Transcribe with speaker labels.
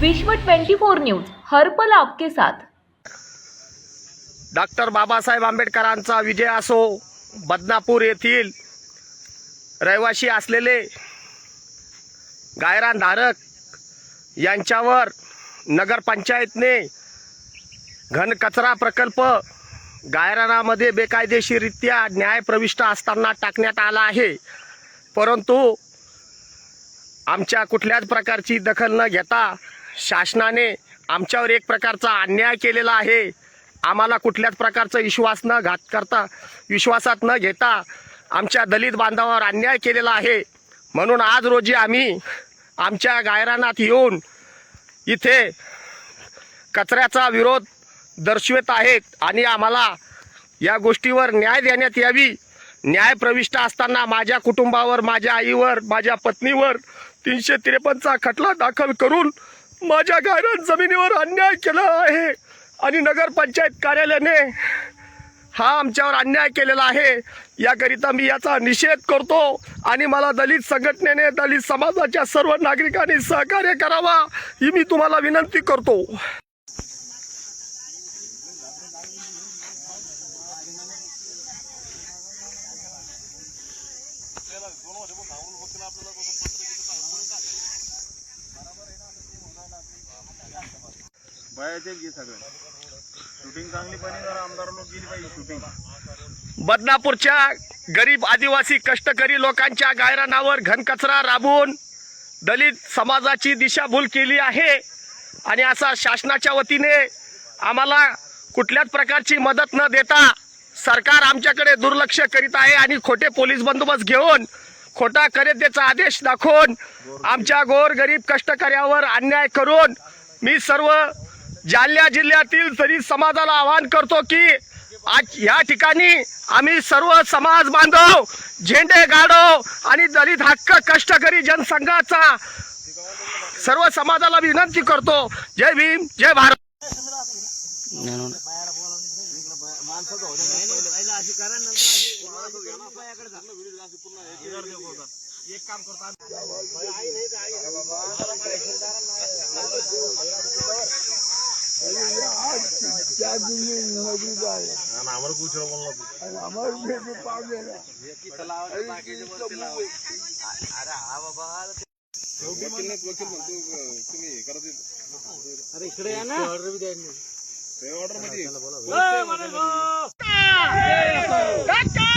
Speaker 1: विश्व 24 न्यूज हर्पल आपके साथ.
Speaker 2: डॉक्टर बाबासाहेब आंबेडकरांचा विजय असो बदनापूर येथील रहिवासी असलेले गायरानधारक यांच्यावर नगरपंचायतने घनकचरा प्रकल्प गायरानामध्ये बेकायदेशीररित्या न्याय प्रविष्ट असताना टाकण्यात आला आहे. परंतु आमच्या कुठल्याच प्रकारची दखल न घेता शासनाने आमच्यावर एक प्रकारचा अन्याय केलेला आहे. आम्हाला कुठल्याच प्रकारचा विश्वास न घात करता विश्वासात न घेता आमच्या दलित बांधवावर अन्याय केलेला आहे. म्हणून आज रोजी आम्ही आमच्या गायरानात येऊन इथे कचऱ्याचा विरोध दर्शवित आहेत आणि आम्हाला या गोष्टीवर न्याय देण्यात यावी. न्याय प्रविष्ट असताना माझ्या कुटुंबावर माझ्या आईवर माझ्या पत्नीवर तीनशे त्रेपन्नचा खटला दाखल करून माझ्या गायरान जमिनीवर अन्याय केला आहे आणि नगरपंचायत कार्यालयाने हा आमच्यावर अन्याय केलेला आहे. याकरिता मी याचा निषेध करतो आणि मला दलित संघटनेने दलित समाजाच्या सर्व नागरिकांनी सहकार्य करावा ही मी तुम्हाला विनंती करतो.
Speaker 3: घे सगळं? शूटिंग चांगली पाहिजे जरा आमदार लोक गेली पाहिजे शूटिंग
Speaker 2: बदनापूरच्या गरीब आदिवासी कष्टकरी लोकांच्या गायरानावर घनकचरा राबवून दलित समाजाची दिशाभूल केली आहे. आणि असा शासनाच्या वतीने आम्हाला कुठल्याच प्रकारची मदत न देता सरकार आमच्याकडे दुर्लक्ष करीत आहे आणि खोटे पोलीस बंदोबस्त घेऊन खोटा खरेदीचा आदेश दाखवून आमच्या गोर गरीब कष्टकऱ्यावर अन्याय करून मी सर्व जालना जिल्ह्यातील तरी समाजाला आवाहन करतो की आज या ठिकाणी आम्ही सर्व समाज बांधव झेंडे गाडव आणि दलित हक्क कष्टकरी जनसंघाचा सर्व समाजाला विनंती करतो. जय भीम जय भारत.
Speaker 3: आम्हाला कुठं बोलला
Speaker 2: डॉक्टर बाबासाहेब